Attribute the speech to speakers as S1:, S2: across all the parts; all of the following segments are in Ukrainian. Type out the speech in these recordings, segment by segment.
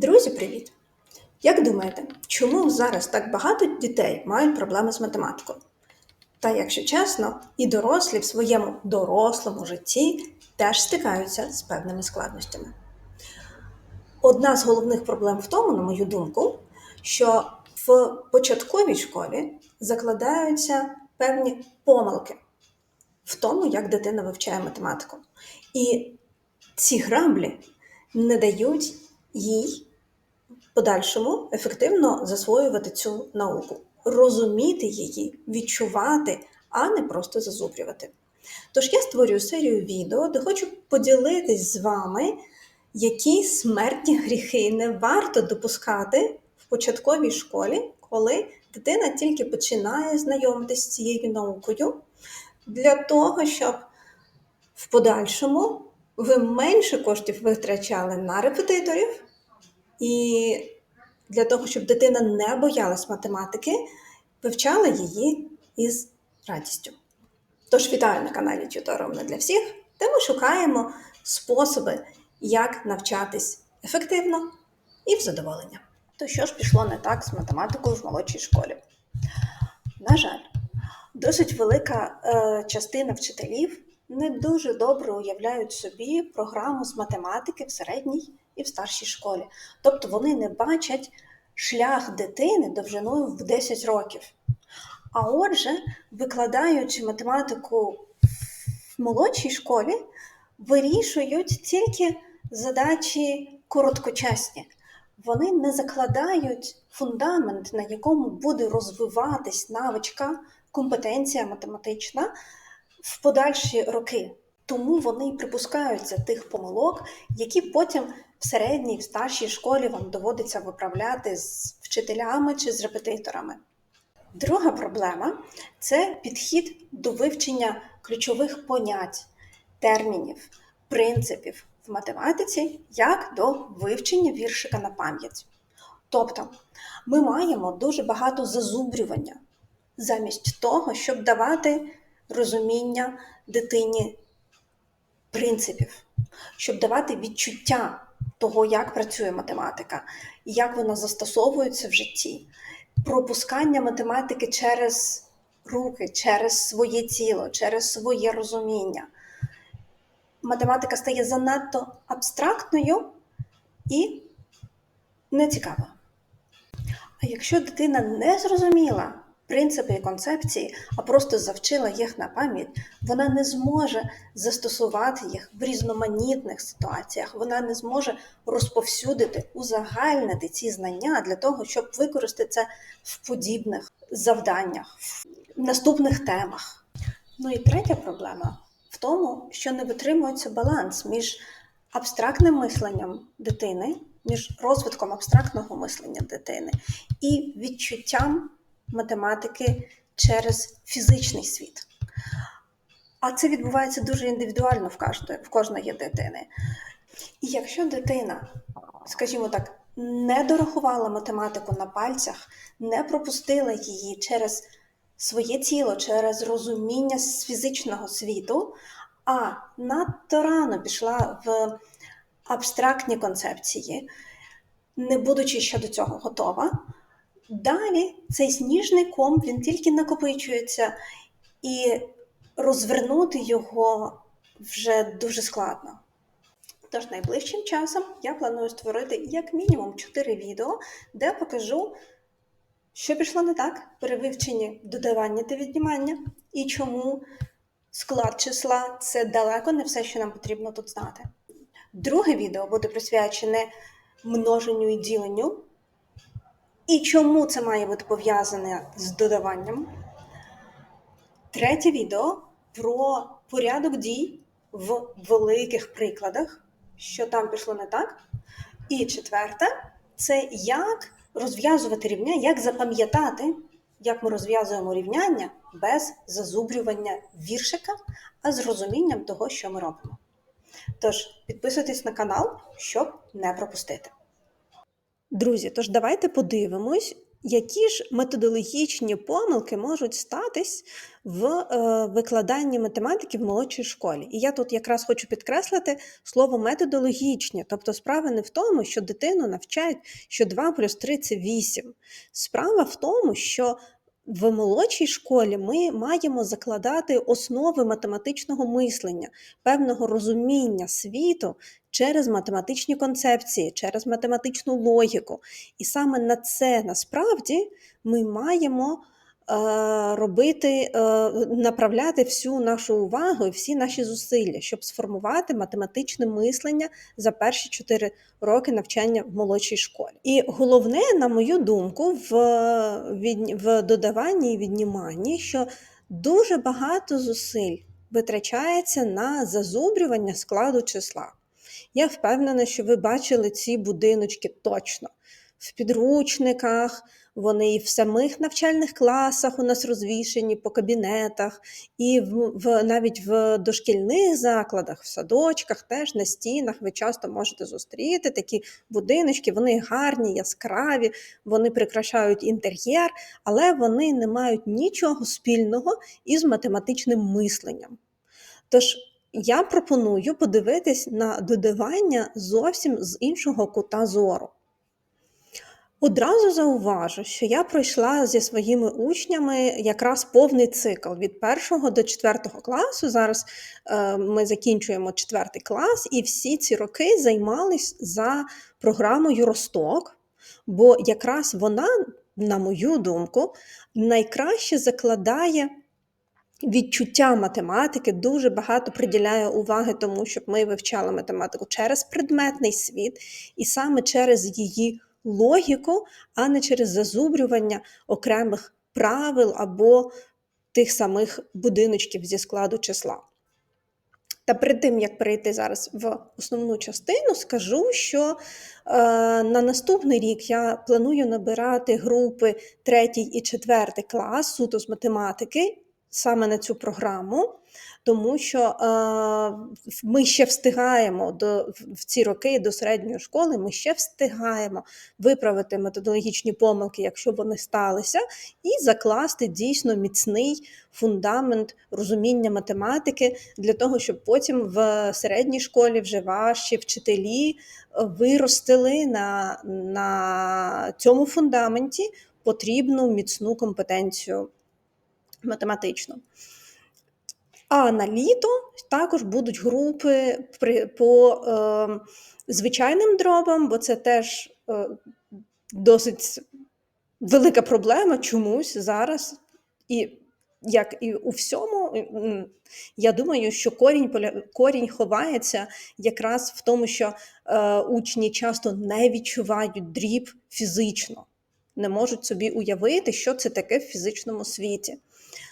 S1: Друзі, привіт! Як думаєте, чому зараз так багато дітей мають проблеми з математикою? Та, якщо чесно, і дорослі в своєму дорослому житті теж стикаються з певними складностями. Одна з головних проблем в тому, на мою думку, що в початковій школі закладаються певні помилки в тому, як дитина вивчає математику. І ці граблі не дають їй подальшому ефективно засвоювати цю науку, розуміти її, відчувати, а не просто зазубрювати. Тож я створюю серію відео, де хочу поділитись з вами, які смертні гріхи не варто допускати в початковій школі, коли дитина тільки починає знайомитися з цією наукою, для того, щоб в подальшому ви менше коштів витрачали на репетиторів, і для того, щоб дитина не боялась математики, вивчала її із радістю. Тож вітаю на каналі Тютором не для всіх, де ми шукаємо способи, як навчатись ефективно і в задоволення. То що ж пішло не так з математикою в молодшій школі? На жаль, досить велика е, частина вчителів не дуже добре уявляють собі програму з математики в середній і в старшій школі. Тобто вони не бачать шлях дитини довжиною в 10 років. А отже, викладаючи математику в молодшій школі, вирішують тільки задачі короткочасні. Вони не закладають фундамент, на якому буде розвиватись навичка, компетенція математична в подальші роки. Тому вони припускаються тих помилок, які потім в середній, в старшій школі вам доводиться виправляти з вчителями чи з репетиторами. Друга проблема це підхід до вивчення ключових понять, термінів, принципів в математиці як до вивчення віршика на пам'ять. Тобто ми маємо дуже багато зазубрювання замість того, щоб давати розуміння дитині принципів, щоб давати відчуття того, як працює математика, як вона застосовується в житті, пропускання математики через руки, через своє тіло, через своє розуміння. Математика стає занадто абстрактною і нецікавою. А якщо дитина не зрозуміла принципи і концепції, а просто завчила їх на пам'ять, вона не зможе застосувати їх в різноманітних ситуаціях, вона не зможе розповсюдити, узагальнити ці знання для того, щоб використати це в подібних завданнях, в наступних темах. Ну і третя проблема в тому, що не витримується баланс між абстрактним мисленням дитини, між розвитком абстрактного мислення дитини і відчуттям математики через фізичний світ. А це відбувається дуже індивідуально в кожної, в кожної дитини. І якщо дитина, скажімо так, не дорахувала математику на пальцях, не пропустила її через своє тіло, через розуміння з фізичного світу, а надто рано пішла в абстрактні концепції, не будучи ще до цього готова, Далі цей сніжний ком він тільки накопичується, і розвернути його вже дуже складно. Тож найближчим часом я планую створити як мінімум 4 відео, де покажу, що пішло не так при вивченні додавання та віднімання, і чому склад числа це далеко не все, що нам потрібно тут знати. Друге відео буде присвячене множенню і діленню. І чому це має бути пов'язане з додаванням? Третє відео про порядок дій в великих прикладах, що там пішло не так. І четверте це як розв'язувати рівня, як запам'ятати, як ми розв'язуємо рівняння без зазубрювання віршика, а з розумінням того, що ми робимо. Тож, підписуйтесь на канал, щоб не пропустити. Друзі, тож давайте подивимось, Які ж методологічні помилки можуть статись в е, викладанні математики в молодшій школі? І я тут якраз хочу підкреслити слово методологічні. Тобто, справа не в тому, що дитину навчають, що 2 плюс 3 це 8. Справа в тому, що в молодшій школі ми маємо закладати основи математичного мислення, певного розуміння світу через математичні концепції, через математичну логіку. І саме на це насправді ми маємо робити, е, направляти всю нашу увагу і всі наші зусилля, щоб сформувати математичне мислення за перші 4 роки навчання в молодшій школі. І головне, на мою думку, в, в додаванні і відніманні, що дуже багато зусиль витрачається на зазубрювання складу числа. Я впевнена, що ви бачили ці будиночки точно в підручниках, вони і в самих навчальних класах у нас розвішені по кабінетах, і в, в навіть в дошкільних закладах, в садочках, теж на стінах ви часто можете зустріти такі будиночки. Вони гарні, яскраві, вони прикрашають інтер'єр, але вони не мають нічого спільного із математичним мисленням. Тож я пропоную подивитись на додавання зовсім з іншого кута зору. Одразу зауважу, що я пройшла зі своїми учнями якраз повний цикл від 1 до 4 класу. Зараз е, ми закінчуємо 4 клас, і всі ці роки займались за програмою Росток, бо якраз вона, на мою думку, найкраще закладає відчуття математики дуже багато приділяє уваги тому, щоб ми вивчали математику через предметний світ і саме через її логіку, а не через зазубрювання окремих правил або тих самих будиночків зі складу числа. Та перед тим, як перейти зараз в основну частину, скажу, що е, на наступний рік я планую набирати групи 3 і 4 клас суто з математики саме на цю програму, тому що е, ми ще встигаємо до, в ці роки до середньої школи, ми ще встигаємо виправити методологічні помилки, якщо вони сталися, і закласти дійсно міцний фундамент розуміння математики для того, щоб потім в середній школі вже ваші вчителі виростили на, на цьому фундаменті потрібну міцну компетенцію математично. А на літо також будуть групи при, по е, звичайним дробам, бо це теж е, досить велика проблема чомусь зараз. І як і у всьому, я думаю, що корінь корінь ховається якраз в тому, що е, учні часто не відчувають дріб фізично, не можуть собі уявити, що це таке в фізичному світі.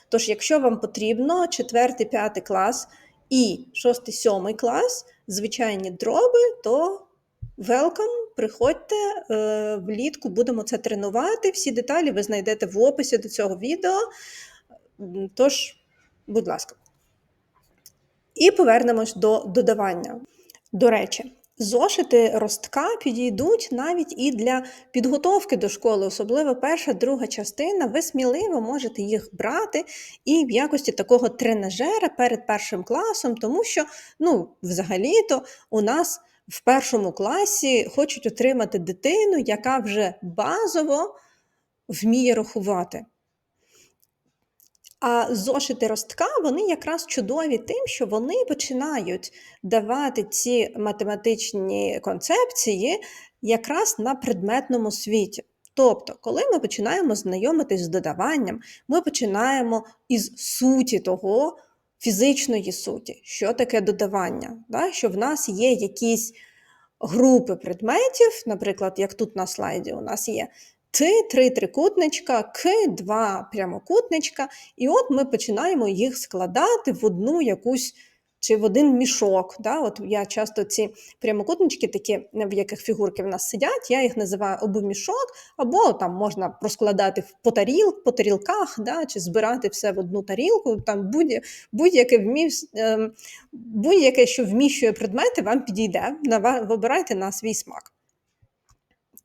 S1: Тож, якщо вам потрібно 4-5 клас і 6-7 клас, звичайні дроби, то welcome, приходьте е, влітку, будемо це тренувати. Всі деталі ви знайдете в описі до цього відео. Тож, будь ласка. І повернемось до додавання. До речі, Зошити ростка підійдуть навіть і для підготовки до школи, особливо перша, друга частина. Ви сміливо можете їх брати і в якості такого тренажера перед першим класом, тому що, ну, взагалі-то у нас в першому класі хочуть отримати дитину, яка вже базово вміє рахувати. А зошити ростка вони якраз чудові тим, що вони починають давати ці математичні концепції якраз на предметному світі. Тобто, коли ми починаємо знайомитись з додаванням, ми починаємо із суті того, фізичної суті, що таке додавання, да? що в нас є якісь групи предметів, наприклад, як тут на слайді у нас є Т, три трикутничка, К, два прямокутничка, і от ми починаємо їх складати в одну якусь чи в один мішок. Да? От Я часто ці прямокутнички, такі, в яких фігурки в нас сидять, я їх називаю або мішок, або там можна розкладати по таріл, по тарілках, да? чи збирати все в одну тарілку. Там Будь-яке, будь ем, будь-яке, що вміщує предмети, вам підійде. Вибирайте на свій смак.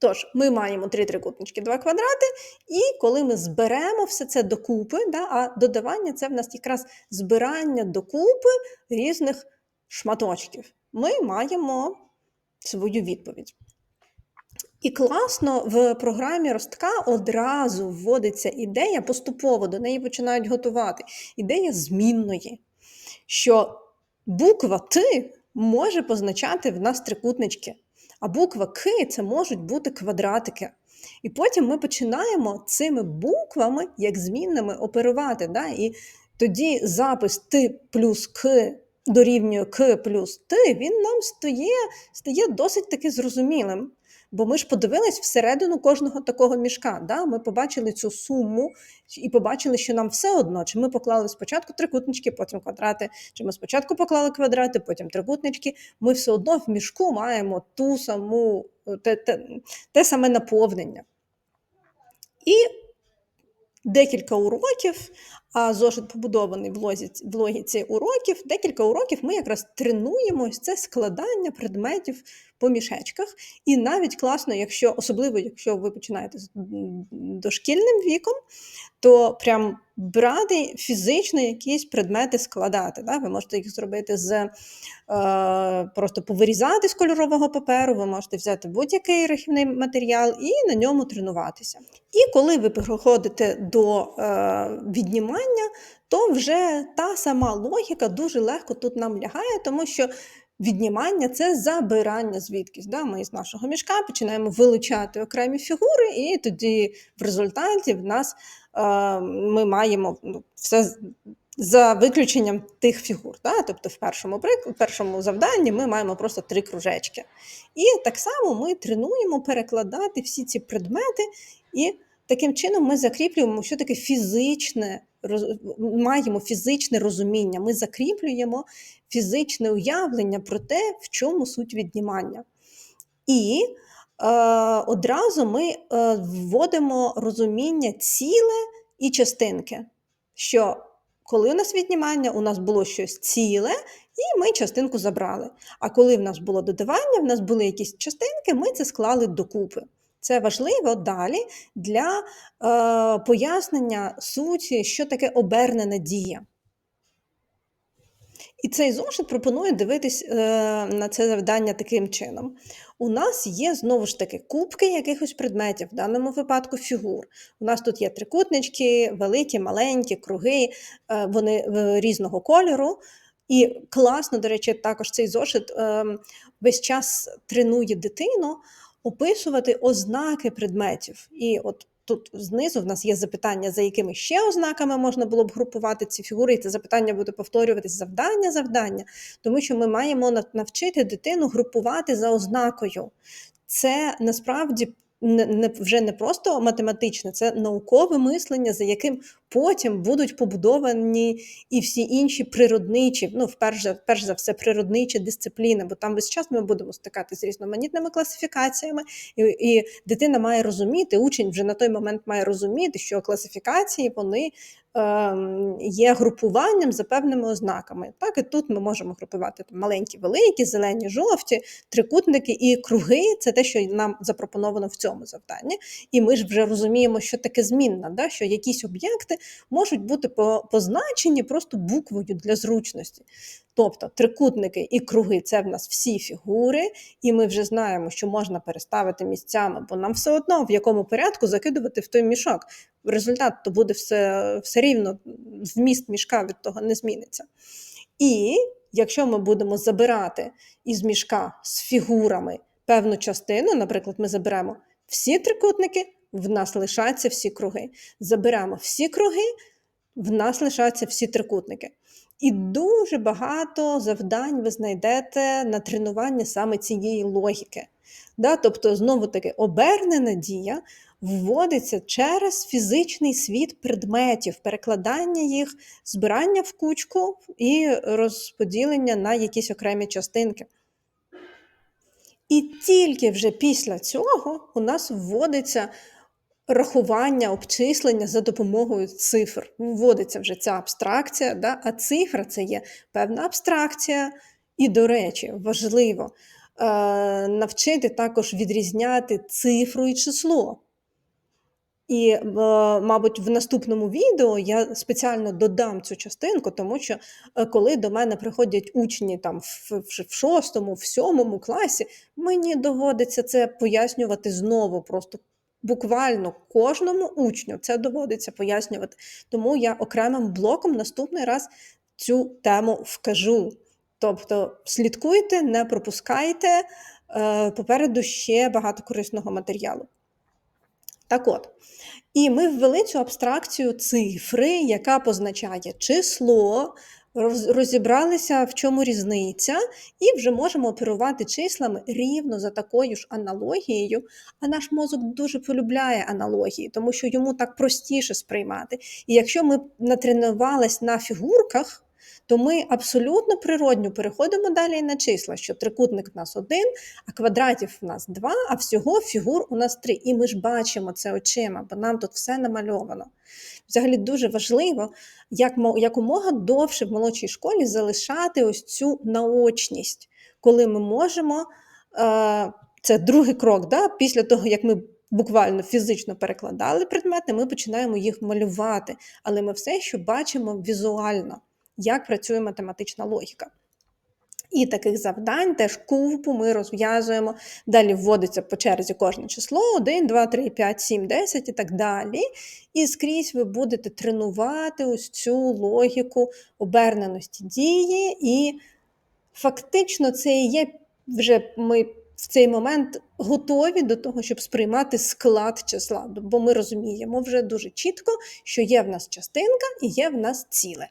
S1: Тож, ми маємо три трикутнички, два квадрати, і коли ми зберемо все це докупи, да, а додавання це в нас якраз збирання докупи різних шматочків, ми маємо свою відповідь. І класно в програмі Ростка одразу вводиться ідея, поступово до неї починають готувати. Ідея змінної, що буква Т може позначати в нас трикутнички, а буква К це можуть бути квадратики. І потім ми починаємо цими буквами, як змінними, оперувати. Да? І тоді запис Т плюс К дорівнює К плюс Т, він нам стає, стає досить таки зрозумілим. Бо ми ж подивились всередину кожного такого мішка. Да? Ми побачили цю суму і побачили, що нам все одно, чи ми поклали спочатку трикутнички, потім квадрати, чи ми спочатку поклали квадрати, потім трикутнички. Ми все одно в мішку маємо ту саму, те, те, те саме наповнення. І декілька уроків, а зошит побудований в логіці, в логіці уроків, декілька уроків ми якраз тренуємо це складання предметів по мішечках. І навіть класно, якщо, особливо якщо ви починаєте з дошкільним віком, то прям брати фізично якісь предмети складати. Да? Ви можете їх зробити з е, просто повирізати з кольорового паперу, ви можете взяти будь-який рахівний матеріал і на ньому тренуватися. І коли ви приходите до е, віднімання, то вже та сама логіка дуже легко тут нам лягає, тому що. Віднімання це забирання звідкись. Да? Ми з нашого мішка починаємо вилучати окремі фігури, і тоді в результаті в нас е, ми маємо ну, все за виключенням тих фігур. Да? Тобто, в першому в першому завданні ми маємо просто три кружечки. І так само ми тренуємо перекладати всі ці предмети, і таким чином ми закріплюємо, що таке фізичне маємо фізичне розуміння, ми закріплюємо фізичне уявлення про те, в чому суть віднімання. І е, одразу ми е, вводимо розуміння ціле і частинки. Що коли у нас віднімання, у нас було щось ціле, і ми частинку забрали. А коли в нас було додавання, в нас були якісь частинки, ми це склали докупи. Це важливо далі для е, пояснення суті, що таке обернена дія. І цей зошит пропонує дивитись е, на це завдання таким чином. У нас є знову ж таки кубки якихось предметів, в даному випадку фігур. У нас тут є трикутнички, великі, маленькі, круги, е, вони різного кольору. І класно, до речі, також цей зошит е, весь час тренує дитину описувати ознаки предметів. І от тут знизу в нас є запитання, за якими ще ознаками можна було б групувати ці фігури, і це запитання буде повторюватись завдання, завдання, тому що ми маємо навчити дитину групувати за ознакою. Це насправді не, не вже не просто математичне, це наукове мислення, за яким потім будуть побудовані і всі інші природничі, ну, вперше, перш за все, природничі дисципліни, бо там весь час ми будемо стикатися з різноманітними класифікаціями, і, і дитина має розуміти, учень вже на той момент має розуміти, що класифікації вони є групуванням за певними ознаками. Так, і тут ми можемо групувати там, маленькі, великі, зелені, жовті, трикутники і круги це те, що нам запропоновано в цьому завданні. І ми ж вже розуміємо, що таке змінна, да? що якісь об'єкти можуть бути позначені просто буквою для зручності. Тобто трикутники і круги це в нас всі фігури, і ми вже знаємо, що можна переставити місцями, бо нам все одно в якому порядку закидувати в той мішок. Результат то буде все, все рівно, вміст мішка від того не зміниться. І якщо ми будемо забирати із мішка з фігурами певну частину, наприклад, ми заберемо всі трикутники, в нас лишаться всі круги. Заберемо всі круги, в нас лишаються всі трикутники. І дуже багато завдань ви знайдете на тренування саме цієї логіки. Да? Тобто, знову таки, обернена дія вводиться через фізичний світ предметів, перекладання їх, збирання в кучку і розподілення на якісь окремі частинки. І тільки вже після цього у нас вводиться рахування, обчислення за допомогою цифр. Вводиться вже ця абстракція, да? а цифра це є певна абстракція. І, до речі, важливо, навчити також відрізняти цифру і число. І, е, мабуть, в наступному відео я спеціально додам цю частинку, тому що е, коли до мене приходять учні там в шостому, в сьомому класі, мені доводиться це пояснювати знову, просто буквально кожному учню це доводиться пояснювати. Тому я окремим блоком наступний раз цю тему вкажу. Тобто слідкуйте, не пропускайте, е, попереду ще багато корисного матеріалу. Так от, і ми ввели цю абстракцію цифри, яка позначає число, розібралися, в чому різниця, і вже можемо оперувати числами рівно за такою ж аналогією. А наш мозок дуже полюбляє аналогії, тому що йому так простіше сприймати. І якщо ми натренувались на фігурках, то ми абсолютно природньо переходимо далі на числа, що трикутник в нас один, а квадратів в нас два, а всього фігур у нас три. І ми ж бачимо це очима, бо нам тут все намальовано. Взагалі дуже важливо як, якомога довше в молодшій школі залишати ось цю наочність, коли ми можемо. Е, це другий крок, да? після того, як ми буквально фізично перекладали предмети, ми починаємо їх малювати, але ми все ще бачимо візуально як працює математична логіка. І таких завдань теж купу ми розв'язуємо. Далі вводиться по черзі кожне число: 1, 2, 3, 5, 7, 10 і так далі. І скрізь ви будете тренувати ось цю логіку оберненості дії. І фактично це і є вже ми в цей момент готові до того, щоб сприймати склад числа. Бо ми розуміємо вже дуже чітко, що є в нас частинка і є в нас ціле.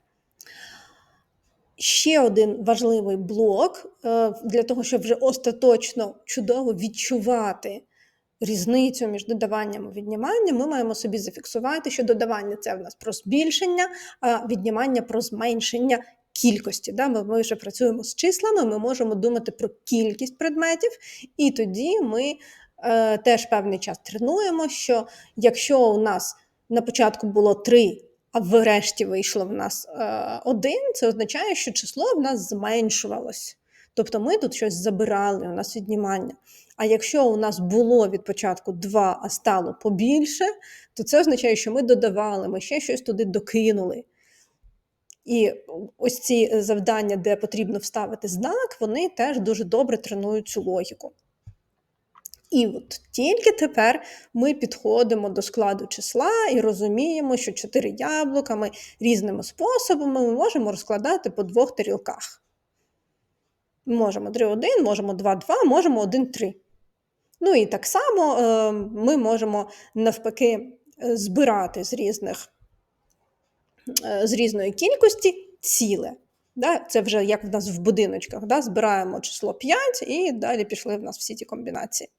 S1: Ще один важливий блок е, для того, щоб вже остаточно чудово відчувати різницю між додаванням і відніманням, ми маємо собі зафіксувати, що додавання це в нас про збільшення, а віднімання про зменшення кількості. Ми вже працюємо з числами, ми можемо думати про кількість предметів, і тоді ми е, теж певний час тренуємо, що якщо у нас на початку було три а врешті вийшло в нас е, один, це означає, що число в нас зменшувалось. Тобто ми тут щось забирали, у нас віднімання. А якщо у нас було від початку два, а стало побільше, то це означає, що ми додавали, ми ще щось туди докинули. І ось ці завдання, де потрібно вставити знак, вони теж дуже добре тренують цю логіку. І от тільки тепер ми підходимо до складу числа і розуміємо, що чотири яблука ми різними способами ми можемо розкладати по двох тарілках. Можемо 3-1, можемо 2-2, можемо 1-3. Ну і так само е, ми можемо навпаки збирати з різних, е, з різної кількості ціле. Да? Це вже як в нас в будиночках. Да? Збираємо число 5 і далі пішли в нас всі ті комбінації.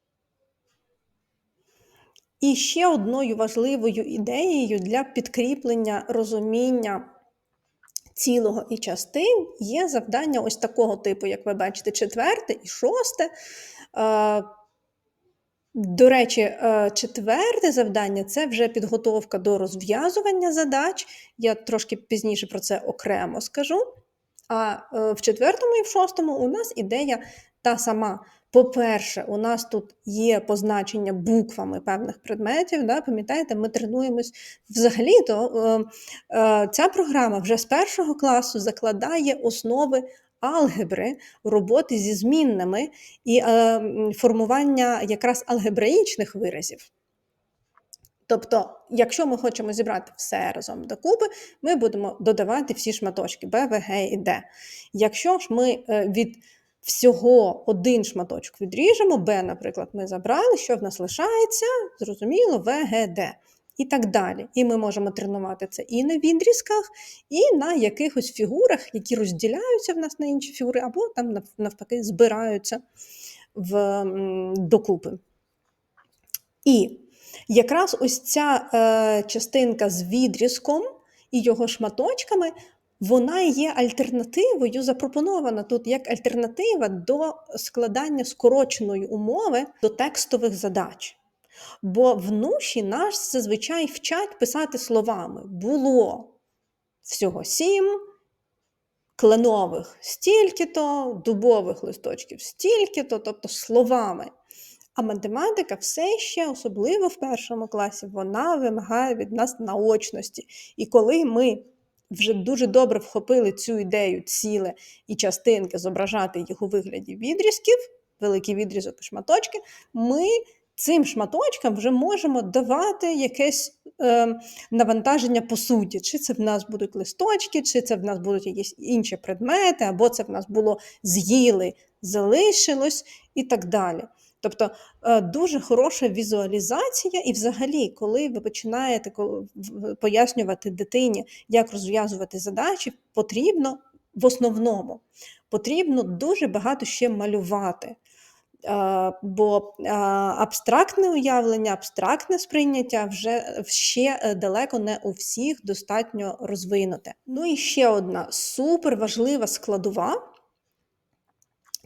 S1: І ще одною важливою ідеєю для підкріплення розуміння цілого і частин є завдання ось такого типу, як ви бачите, четверте і шосте. До речі, е, четверте завдання це вже підготовка до розв'язування задач. Я трошки пізніше про це окремо скажу. А е, в четвертому і в шостому у нас ідея та сама. По-перше, у нас тут є позначення буквами певних предметів. Да? Пам'ятаєте, ми тренуємось взагалі-то е, е, ця програма вже з першого класу закладає основи алгебри, роботи зі змінними і е, формування якраз алгебраїчних виразів. Тобто, якщо ми хочемо зібрати все разом докупи, ми будемо додавати всі шматочки Б, В, Г і Д. Якщо ж ми від всього один шматочок відріжемо, Б, наприклад, ми забрали, що в нас лишається, зрозуміло, В, Г, Д. І так далі. І ми можемо тренувати це і на відрізках, і на якихось фігурах, які розділяються в нас на інші фігури, або там навпаки збираються в докупи. І якраз ось ця е, частинка з відрізком і його шматочками вона є альтернативою, запропонована тут як альтернатива до складання скороченої умови до текстових задач. Бо в нуші нас зазвичай вчать писати словами було всього сім, кленових стільки-то, дубових листочків стільки-то, тобто словами. А математика все ще, особливо в першому класі, вона вимагає від нас наочності. І коли ми вже дуже добре вхопили цю ідею ціле і частинки, зображати їх у вигляді відрізків, великий відрізок і шматочки, ми цим шматочкам вже можемо давати якесь е, навантаження по суті. Чи це в нас будуть листочки, чи це в нас будуть якісь інші предмети, або це в нас було з'їли, залишилось і так далі. Тобто е, дуже хороша візуалізація, і взагалі, коли ви починаєте пояснювати дитині, як розв'язувати задачі, потрібно в основному потрібно дуже багато ще малювати. Бо абстрактне уявлення, абстрактне сприйняття вже ще е, далеко не у всіх достатньо розвинуте. Ну і ще одна супер важлива складова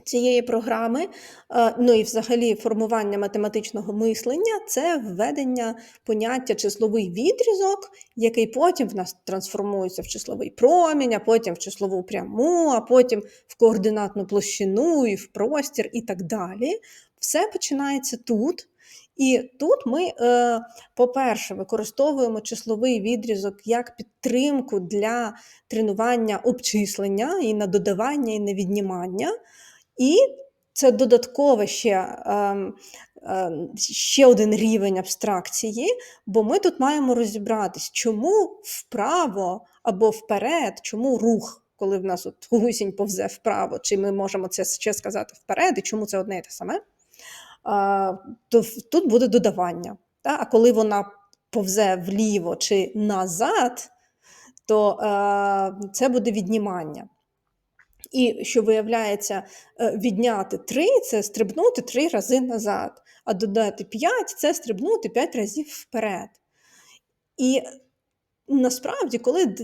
S1: цієї програми, е, ну і взагалі формування математичного мислення це введення поняття числовий відрізок, який потім в нас трансформується в числовий промінь, а потім в числову пряму, а потім в координатну площину і в простір, і так далі. Все починається тут. І тут ми, е, по-перше, використовуємо числовий відрізок як підтримку для тренування обчислення і на додавання, і на віднімання. І це додатково ще ем, ем, ще один рівень абстракції, бо ми тут маємо розібратись, чому вправо або вперед, чому рух, коли в нас от гусінь повзе вправо, чи ми можемо це ще сказати вперед, і чому це одне і те саме, то тут буде додавання. А коли вона повзе вліво чи назад, то е, це буде віднімання. І що виявляється, е, відняти 3 це стрибнути 3 рази назад, а додати 5 це стрибнути 5 разів вперед. І Насправді, коли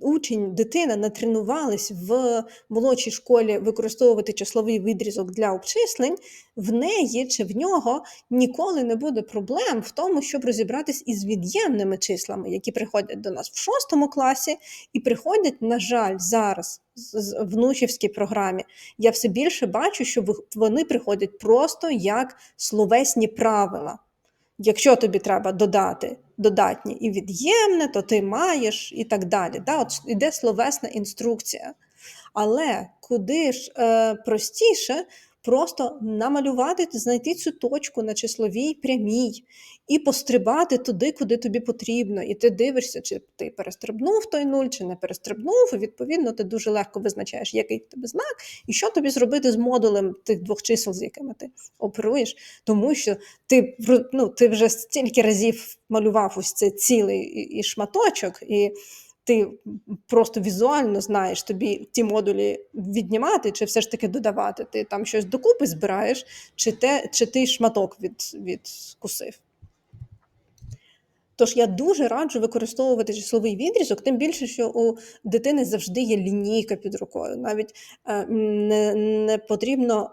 S1: учень, дитина натренувались в молодшій школі використовувати числовий відрізок для обчислень, в неї чи в нього ніколи не буде проблем в тому, щоб розібратись із від'ємними числами, які приходять до нас в шостому класі, і приходять, на жаль, зараз в внучівській програмі. Я все більше бачу, що вони приходять просто як словесні правила. Якщо тобі треба додати додатнє і від'ємне, то ти маєш і так далі. Да? От Іде словесна інструкція. Але куди ж е, простіше просто намалювати, знайти цю точку на числовій прямій і пострибати туди, куди тобі потрібно. І ти дивишся, чи ти перестрибнув той нуль, чи не перестрибнув. І відповідно, ти дуже легко визначаєш, який в тебе знак, і що тобі зробити з модулем тих двох чисел, з якими ти оперуєш. Тому що ти ну, ти вже стільки разів малював ось цей цілий і шматочок. і ти просто візуально знаєш тобі ті модулі віднімати, чи все ж таки додавати. Ти там щось докупи збираєш, чи те, чи ти шматок від, відкусив. Тож я дуже раджу використовувати числовий відрізок, тим більше, що у дитини завжди є лінійка під рукою. Навіть е, не, не потрібно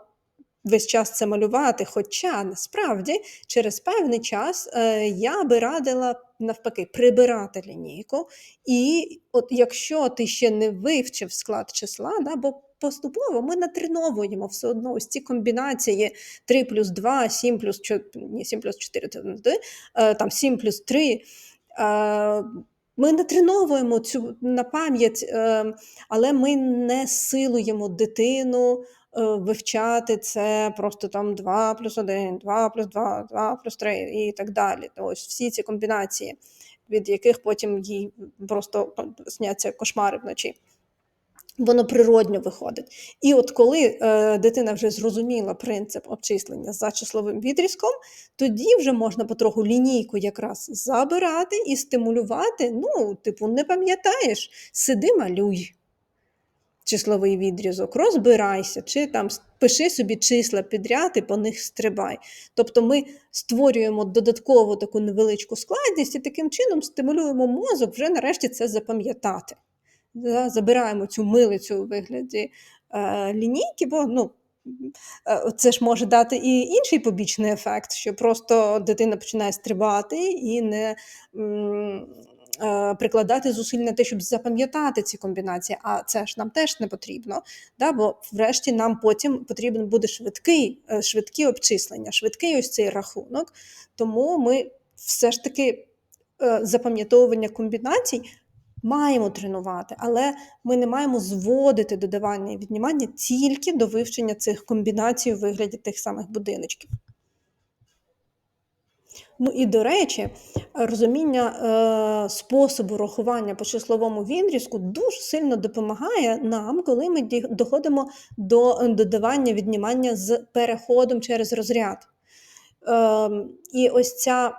S1: весь час це малювати. Хоча насправді через певний час е, я би радила навпаки прибирати лінійку. І от якщо ти ще не вивчив склад числа, да, бо поступово ми натреновуємо все одно ось ці комбінації 3 плюс 2, 7 плюс 4, ні, 7 плюс 4, е, там 7 плюс 3. Е, ми натреновуємо цю на пам'ять, але ми не силуємо дитину вивчати це просто там 2 плюс 1, 2 плюс 2, 2 плюс 3 і так далі. Ось всі ці комбінації, від яких потім їй просто сняться кошмари вночі. Воно природньо виходить. І от коли е, дитина вже зрозуміла принцип обчислення за числовим відрізком, тоді вже можна потроху лінійку якраз забирати і стимулювати. Ну, типу, не пам'ятаєш, сиди малюй числовий відрізок, розбирайся, чи там пиши собі числа підряд і по них стрибай. Тобто ми створюємо додаткову таку невеличку складність і таким чином стимулюємо мозок вже нарешті це запам'ятати. Забираємо цю милицю у вигляді е, лінійки, бо ну, е, це ж може дати і інший побічний ефект, що просто дитина починає стрибати і не е, прикладати зусиль на те, щоб запам'ятати ці комбінації, а це ж нам теж не потрібно. Да? Бо врешті нам потім потрібен буде швидкий, е, швидкі обчислення, швидкий ось цей рахунок. Тому ми все ж таки е, запам'ятовування комбінацій маємо тренувати, але ми не маємо зводити додавання і віднімання тільки до вивчення цих комбінацій у вигляді тих самих будиночків. Ну і до речі, розуміння е, способу рахування по числовому відрізку дуже сильно допомагає нам, коли ми доходимо до е, додавання віднімання з переходом через розряд. Ем, і ось ця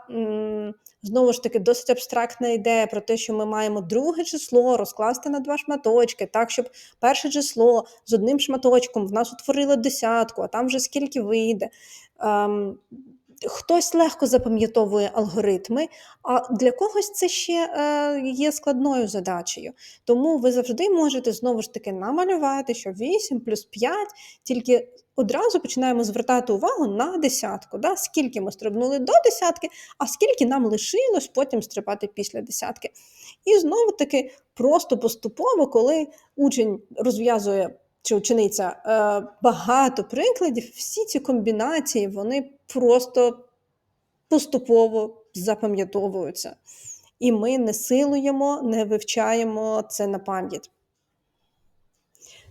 S1: знову ж таки досить абстрактна ідея про те, що ми маємо друге число розкласти на два шматочки, так щоб перше число з одним шматочком в нас утворило десятку, а там вже скільки вийде. Ем, Хтось легко запам'ятовує алгоритми, а для когось це ще е, є складною задачею. Тому ви завжди можете знову ж таки намалювати, що 8 плюс 5, тільки одразу починаємо звертати увагу на десятку. Да? Скільки ми стрибнули до десятки, а скільки нам лишилось потім стрибати після десятки. І знову таки просто поступово, коли учень розв'язує чи учениця е, багато прикладів, всі ці комбінації вони просто поступово запам'ятовуються. І ми не силуємо, не вивчаємо це на пам'ять.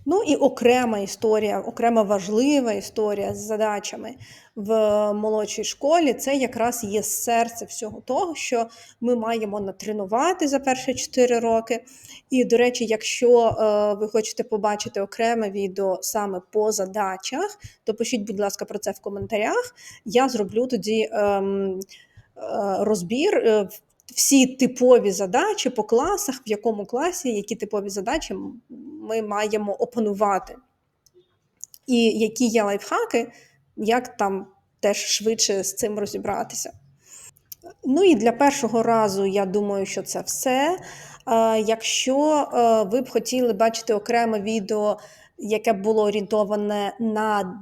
S1: Ну і окрема історія, окрема важлива історія з задачами в молодшій школі це якраз є серце всього того, що ми маємо натренувати за перші 4 роки. І, до речі, якщо е, ви хочете побачити окреме відео саме по задачах, то пишіть, будь ласка, про це в коментарях. Я зроблю тоді ем, е, розбір. Всі типові задачі по класах, в якому класі які типові задачі ми маємо опанувати, і які є лайфхаки, як там теж швидше з цим розібратися. Ну і для першого разу я думаю, що це все. Якщо е, ви б хотіли бачити окреме відео, яке було орієнтоване на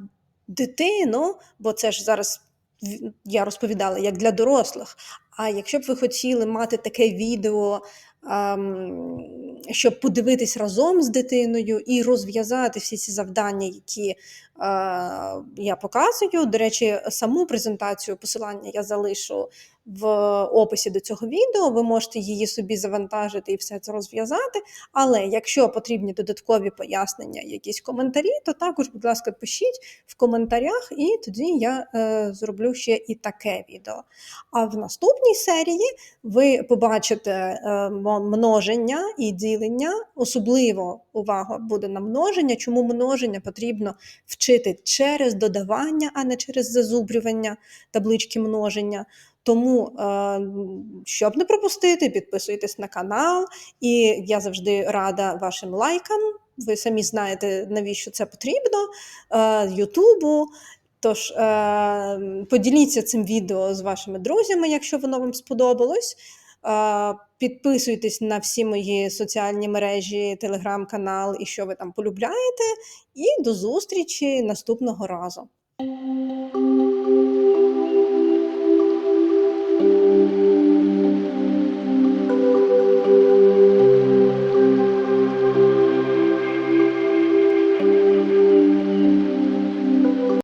S1: дитину, бо це ж зараз я розповідала як для дорослих. А якщо б ви хотіли мати таке відео, ем, щоб подивитись разом з дитиною і розв'язати всі ці завдання, які я показую. До речі, саму презентацію посилання я залишу в описі до цього відео. Ви можете її собі завантажити і все це розв'язати. Але якщо потрібні додаткові пояснення, якісь коментарі, то також, будь ласка, пишіть в коментарях, і тоді я е, зроблю ще і таке відео. А в наступній серії ви побачите е, множення і ділення. Особливо увага буде на множення. Чому множення потрібно вчити через додавання, а не через зазубрювання таблички множення. Тому, е, щоб не пропустити, підписуйтесь на канал, і я завжди рада вашим лайкам. Ви самі знаєте, навіщо це потрібно е, Ютубу. Тож е, поділіться цим відео з вашими друзями, якщо воно вам сподобалось. Підписуйтесь на всі мої соціальні мережі, телеграм-канал і що ви там полюбляєте. І до зустрічі наступного разу.